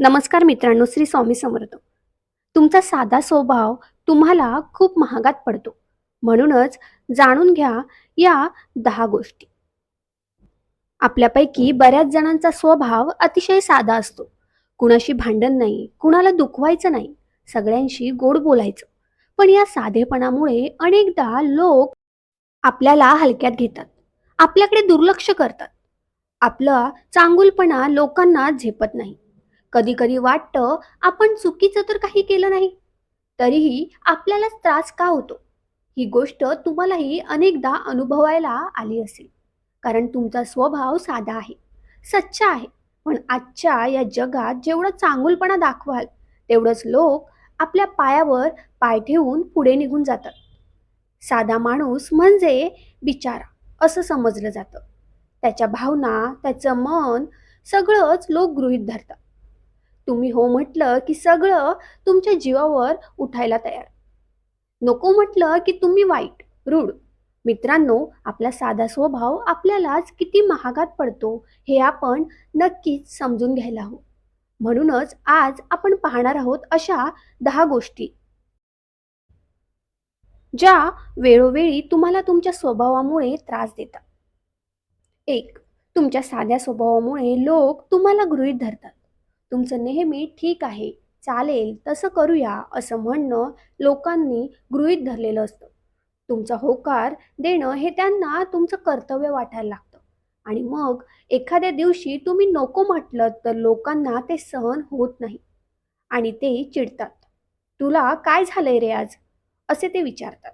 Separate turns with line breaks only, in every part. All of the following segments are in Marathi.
नमस्कार मित्रांनो श्री स्वामी समर्थ. तुमचा साधा स्वभाव तुम्हाला खूप महागात पडतो. म्हणूनच जाणून घ्या या दहा गोष्टी. आपल्यापैकी बऱ्याच जणांचा स्वभाव अतिशय साधा असतो. कुणाशी भांडण नाही कुणाला दुखवायचं नाही सगळ्यांशी गोड बोलायचं. पण या साधेपणामुळे अनेकदा लोक आपल्याला हलक्यात घेतात. आपल्याकडे दुर्लक्ष करतात. आपला चांगुलपणा लोकांना झेपत नाही. कधी कधी वाटतं आपण चुकीचं तर काही केलं नाही. तरीही आपल्यालाच त्रास का होतो? ही गोष्ट तुम्हालाही अनेकदा अनुभवायला आली असेल. कारण तुमचा स्वभाव साधा आहे सच्चा आहे. पण आजच्या या जगात जेवढं चांगुलपणा दाखवाल तेवढंच लोक आपल्या पायावर पाय ठेवून पुढे निघून जातात. साधा माणूस म्हणजे बिचारा असं समजलं जातं. त्याच्या भावना त्याचं मन सगळंच लोक गृहीत धरतात. तुम्ही हो म्हटलं की सगळं तुमच्या जीवावर उठायला तयार. नको म्हटलं की तुम्ही वाईट रूढ. मित्रांनो आपला साधा स्वभाव आपल्यालाच किती महागात पडतो हे आपण नक्कीच समजून घ्यायला हवं. म्हणूनच आज आपण पाहणार आहोत अशा दहा गोष्टी. ज्या वेळोवेळी तुम्हाला तुमच्या स्वभावामुळे त्रास देतात. एक तुमच्या साध्या स्वभावामुळे लोक तुम्हाला गृहीत धरतात. तुमचं नेहमी ठीक आहे चालेल तसं करूया असं म्हणणं लोकांनी गृहीत धरलेलं असतं. तुमचा होकार देणं हे त्यांना तुमचं कर्तव्य वाटायला लागतं. आणि मग एखाद्या दिवशी तुम्ही नको म्हटलं तर लोकांना ते सहन होत नाही. आणि ते चिडतात. तुला काय झालंय रे आज? असे ते विचारतात.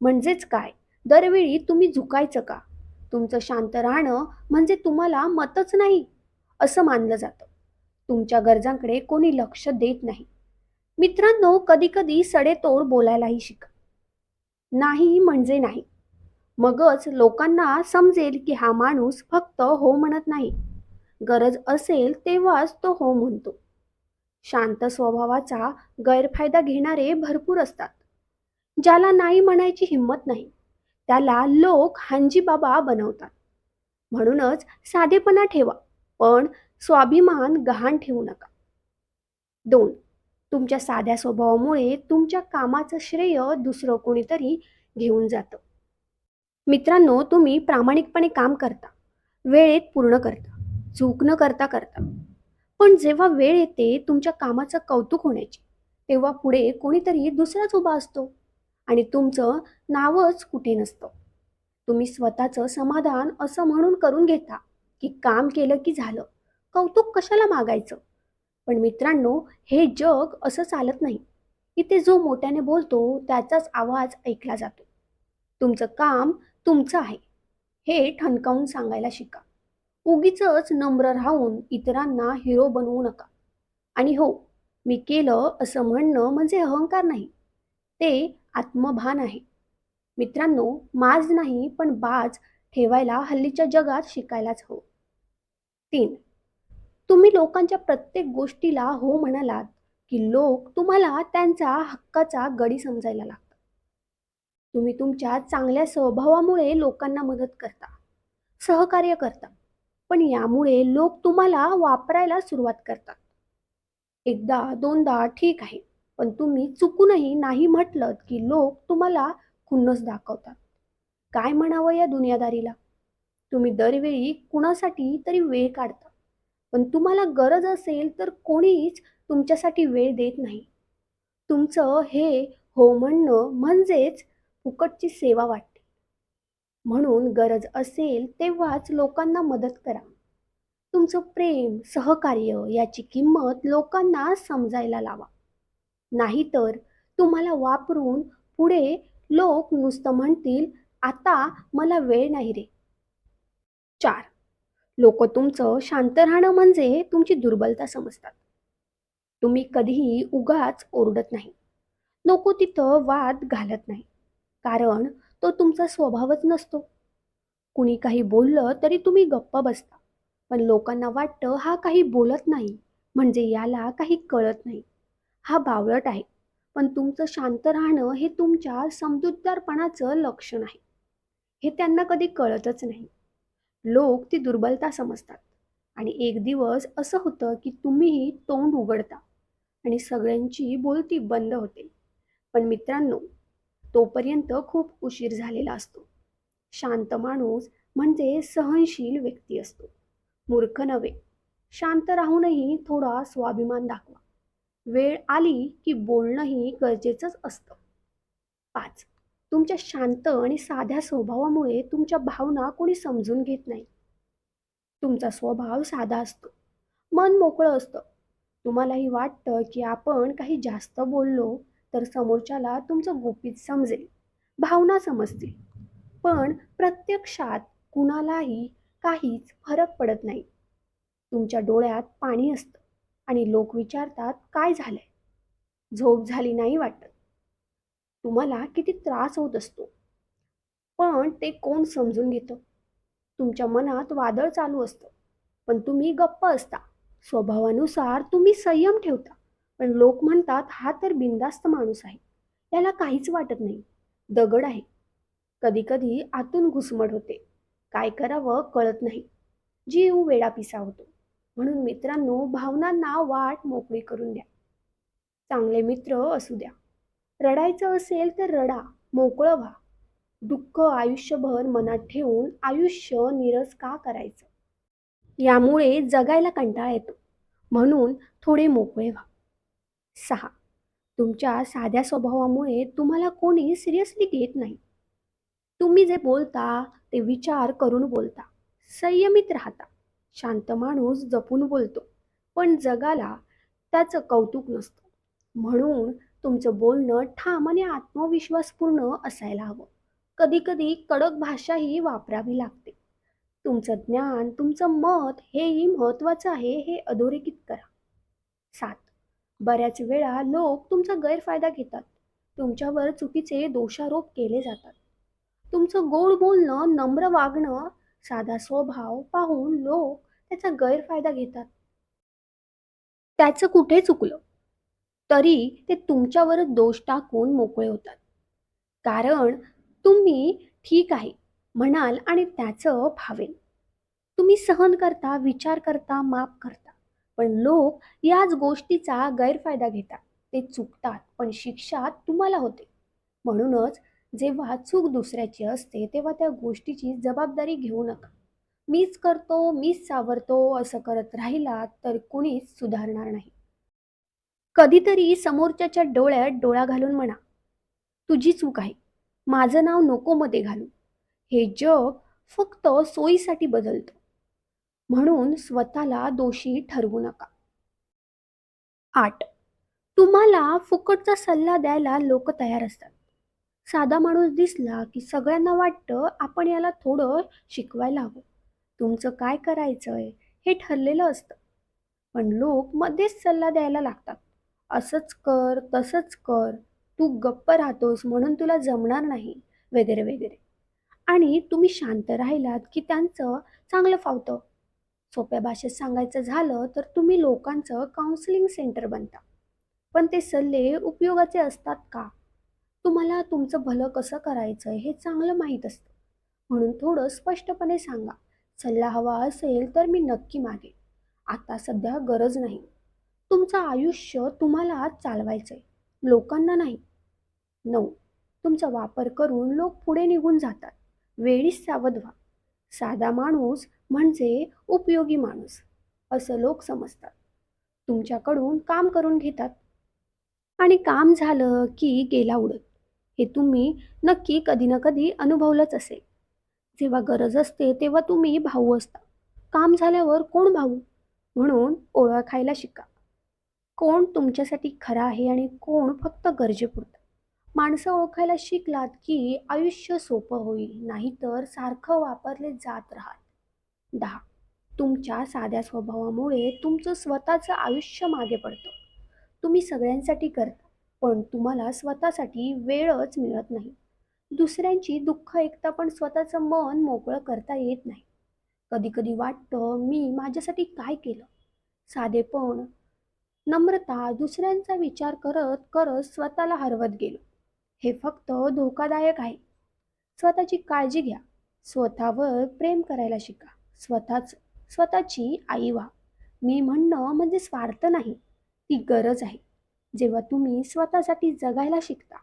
म्हणजेच काय? दरवेळी तुम्ही झुकायचं का? तुमचं शांत राहणं म्हणजे तुम्हाला मतच नाही असं मानलं जातं. तुमच्या गरजांकडे कोणी लक्ष देत नाही. मित्रांनो कधी कधी सडेतोड बोलायलाही शिका. नाही म्हणजे नाही. मगच लोकांना समजेल की हा माणूस फक्त हो म्हणत नाही. गरज असेल तेव्हाच तो हो म्हणतो. शांत स्वभावाचा गैरफायदा घेणारे भरपूर असतात. ज्याला नाही म्हणायची हिंमत नाही त्याला लोक हांजी बाबा बनवतात. म्हणूनच साधेपणा ठेवा पण स्वाभिमान गहाण ठेवू नका. दोन तुमच्या साध्या स्वभावामुळे तुमच्या कामाचं श्रेय दुसरं कोणीतरी घेऊन जातं. मित्रांनो तुम्ही प्रामाणिकपणे काम करता वेळेत पूर्ण करता चूक न करता करता. पण जेव्हा वेळ येते तुमच्या कामाचं कौतुक होण्याची तेव्हा पुढे कोणीतरी दुसराच उभा असतो आणि तुमचं नावच कुठे नसतं. तुम्ही स्वतःचं समाधान असं म्हणून करून घेता की काम केलं की झालं. कौतुक कशाला मागायचं? पण मित्रांनो हे जग असं चालत नाही. इथे जो मोठ्याने बोलतो त्याचाच आवाज ऐकला जातो. तुमचं काम तुमचं आहे. हे ठणकावून सांगायला शिका. उगीच नम्र राहून इतरांना हिरो बनवू नका. आणि हो मी केलं असं म्हणणं म्हणजे अहंकार नाही. ते आत्मभान आहे. मित्रांनो माज नाही पण बाज ठेवायला हल्लीच्या जगात शिकायलाच हवं. तीन तुम्ही लोकांच्या प्रत्येक गोष्टीला हो म्हणालात की लोक तुम्हाला त्यांचा हक्काचा गडी समजायला लागतात. तुम्ही तुमच्या चांगल्या स्वभावामुळे लोकांना मदत करता सहकार्य करता पण यामुळे लोक तुम्हाला वापरायला सुरुवात करतात. एकदा दोनदा ठीक आहे पण तुम्ही चुकूनही नाही म्हटलं की लोक तुम्हाला खुन्नस दाखवतात. काय म्हणावं या दुनियादारीला? तुम्ही दरवेळी कुणासाठी तरी वेळ काढता. पण तुम्हाला गरज असेल तर कोणीच तुमच्यासाठी वेळ देत नाही. तुमचं हे हो म्हणणं म्हणजेच फुकटची सेवा वाटते. म्हणून गरज असेल तेव्हाच लोकांना मदत करा. तुमचं प्रेम सहकार्य याची किंमत लोकांना समजायला लावा. नाहीतर तुम्हाला वापरून पुढे लोक नुसतं म्हणतील आता मला वेळ नाही रे. चार लोक तुमचं शांत राहणं म्हणजे तुमची दुर्बलता समजतात. तुम्ही कधीही उगाच ओरडत नाही. नको तिथं वाद घालत नाही. कारण तो तुमचा स्वभावच नसतो. कुणी काही बोललं तरी तुम्ही गप्प बसता. पण लोकांना वाटतं हा काही बोलत नाही म्हणजे याला काही कळत नाही. हा बावळट आहे. पण तुमचं शांत राहणं हे तुमच्या समजूतदारपणाचं लक्षण आहे. हे त्यांना कधी कळतच नाही. लोक ती दुर्बलता समजतात. आणि एक दिवस असं होतं की तुम्हीही तोंड उघडता आणि सगळ्यांची बोलती बंद होते. पण मित्रांनो तोपर्यंत खूप उशीर झालेला असतो. शांत माणूस म्हणजे सहनशील व्यक्ती असतो. मूर्ख नव्हे शांत राहूनही थोडा स्वाभिमान दाखवा. वेळ आली की बोलणंही गरजेचंच असतं. पाच तुमच्या शांत आणि साध्या स्वभावामुळे तुमच्या भावना कोणी समजून घेत नाही. तुमचा स्वभाव साधा असतो. मन मोकळं असतं. तुम्हालाही वाटतं की आपण काही जास्त बोललो तर समोरच्याला तुमचं गुपित समजेल. भावना समजतील. पण प्रत्यक्षात कुणालाही काहीच फरक पडत नाही. तुमच्या डोळ्यात पाणी असतं आणि लोक विचारतात काय झालंय? झोप झाली नाही वाटत. तुम्हाला किती त्रास होत असतो. पण ते कोण समजून घेतं? तुमच्या मनात वादळ चालू असतं. पण तुम्ही गप्प असता. स्वभावानुसार तुम्ही संयम ठेवता. पण लोक म्हणतात हा तर बिंदास्त माणूस आहे. त्याला काहीच वाटत नाही. दगड आहे. कधीकधी आतून घुसमट होते. काय करावं कळत नाही. जीव वेडापिसा होतो म्हणून मित्रांनो भावनांना वाट मोकळी करून द्या. चांगले मित्र असू द्या. रडायचं असेल तर रडा मोकळं व्हा. दुःख आयुष्यभर मनात ठेवून आयुष्य निरस का करायचं? यामुळे जगायला कंटाळा येतो. म्हणून थोडे मोकळे व्हा. सहा. तुमच्या साध्या स्वभावामुळे तुम्हाला कोणी सिरियसली घेत नाही. तुम्ही जे बोलता ते विचार करून बोलता. संयमित राहता. शांत माणूस जपून बोलतो. पण जगाला त्याचं कौतुक नसतं. म्हणून तुमचं बोलणं ठाम आणि आत्मविश्वासपूर्ण असायला हवं. कधीकधी कडक भाषाही वापरावी लागते. तुमचं ज्ञान तुमचं मत हेही महत्त्वाचं आहे हे अधोरेखित करा. सात. बऱ्याच वेळा लोक तुमचा गैरफायदा घेतात. तुमच्यावर चुकीचे दोषारोप केले जातात. तुमचं गोड बोलणं नम्र वागणं साधा स्वभाव पाहून लोक त्याचा गैरफायदा घेतात. त्याचं कुठे चुकलं? तरी ते तुमच्यावर दोष टाकून मोकळे होतात. कारण तुम्ही ठीक आहे म्हणाल आणि त्याचं भावेल तुम्ही सहन करता विचार करता माफ करता. पण लोक याच गोष्टीचा गैरफायदा घेतात. ते चुकतात पण शिक्षा तुम्हाला होते. म्हणूनच जेव्हा चूक दुसऱ्याची असते तेव्हा त्या गोष्टीची जबाबदारी घेऊ नका. मीच करतो मीच सावरतो असं करत राहिला तर कुणीच सुधारणार नाही. कधीतरी समोरच्याच्या डोळ्यात डोळा घालून म्हणा तुझी चूक आहे. माझं नाव नको मध्ये घालू. हे जग फक्त सोयीसाठी बदलतं म्हणून स्वतःला दोषी ठरवू नका. आठ. तुम्हाला फुकटचा सल्ला द्यायला लोक तयार असतात. साधा माणूस दिसला की सगळ्यांना वाटतं आपण याला थोडं शिकवायला हवं. तुमचं काय करायचंय हे ठरलेलं असतं. पण लोक मध्येच सल्ला द्यायला लागतात. असंच कर तसंच कर. तू गप्प राहतोस म्हणून तुला जमणार नाही. वगैरे वगैरे. आणि तुम्ही शांत राहिलात की त्यांचं चांगलं फावतं. सोप्या भाषेत सांगायचं झालं तर तुम्ही लोकांचं काउन्सिलिंग सेंटर बनता. पण ते सल्ले उपयोगाचे असतात का? तुम्हाला तुमचं भलं कसं करायचं हे चांगलं माहीत असतं. म्हणून थोडं स्पष्टपणे सांगा. सल्ला हवा असेल तर मी नक्की मागेन. आता सध्या गरज नाही. तुमचं आयुष्य तुम्हाला चालवायचं आहे लोकांना नाही. नऊ. तुमचा वापर करून लोक पुढे निघून जातात. वेळीच सावध व्हा. साधा माणूस म्हणजे उपयोगी माणूस. असं लोक समजतात. तुमच्याकडून काम करून घेतात. आणि काम झालं की गेला उडत. हे तुम्ही नक्की कधी ना कधी अनुभवलंच असेल. जेव्हा गरज असते तेव्हा तुम्ही भाऊ असता. काम झाल्यावर कोण भाऊ? म्हणून ओळखायला शिका. कोण तुमच्यासाठी खरा आहे आणि कोण फक्त गरजेपुरतं? माणसं ओळखायला शिकलात की आयुष्य सोपं होईल नाहीतर सारखं वापरले जात राहाल दहा तुमच्या साध्या स्वभावामुळे तुमचं स्वतःचं आयुष्य मागे पडतं. तुम्ही सगळ्यांसाठी करता पण तुम्हाला स्वतःसाठी वेळच मिळत नाही. दुसऱ्यांची दुःख ऐकता पण स्वतःचं मन मोकळं करता येत नाही. कधी कधी वाटतं मी माझ्यासाठी काय केलं? साधेपण नम्रता दुसऱ्यांचा विचार करत करत स्वतःला हरवत गेलो. हे फक्त धोकादायक आहे. स्वतःची काळजी घ्या. स्वतःवर प्रेम करायला शिका. स्वतःच स्वतःची आई व्हा. मी म्हणणं म्हणजे स्वार्थ नाही. ती गरज आहे. जेव्हा तुम्ही स्वतःसाठी जगायला शिकता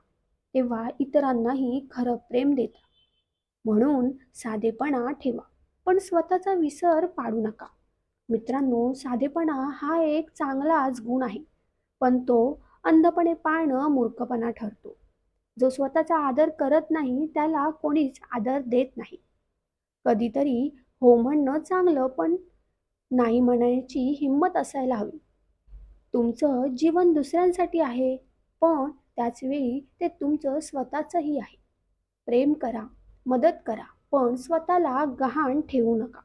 तेव्हा इतरांनाही खरं प्रेम देता. म्हणून साधेपणा ठेवा. पण स्वतःचा विसर पाडू नका. मित्रांनो साधेपणा हा एक चांगलाच गुण आहे पण तो अंधपणे पाळणं मूर्खपणा ठरतो. जो स्वतःचा आदर करत नाही त्याला कोणीच आदर देत नाही. कधीतरी हो म्हणणं चांगलं पण नाही म्हणायची हिंमत असायला हवी. तुमचं जीवन दुसऱ्यांसाठी आहे पण त्याचवेळी ते तुमचं स्वतःचंही आहे. प्रेम करा मदत करा पण स्वतःला गहाण ठेवू नका.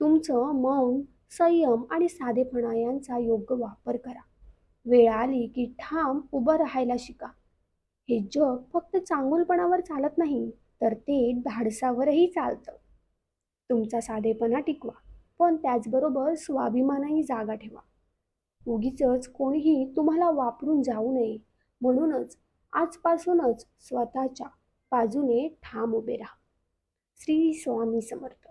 तुमचं मौन संयम आणि साधेपणा यांचा योग्य वापर करा. वेळ आली की ठाम उभं राहायला शिका. हे जग फक्त चांगुलपणावर चालत नाही तर ते धाडसावरही चालतं. तुमचा साधेपणा टिकवा पण त्याचबरोबर स्वाभिमानही जागा ठेवा. उगीच कोणीही तुम्हाला वापरून जाऊ नये म्हणूनच आजपासूनच स्वतःच्या बाजूने ठाम उभे राहा. श्री स्वामी समर्थ.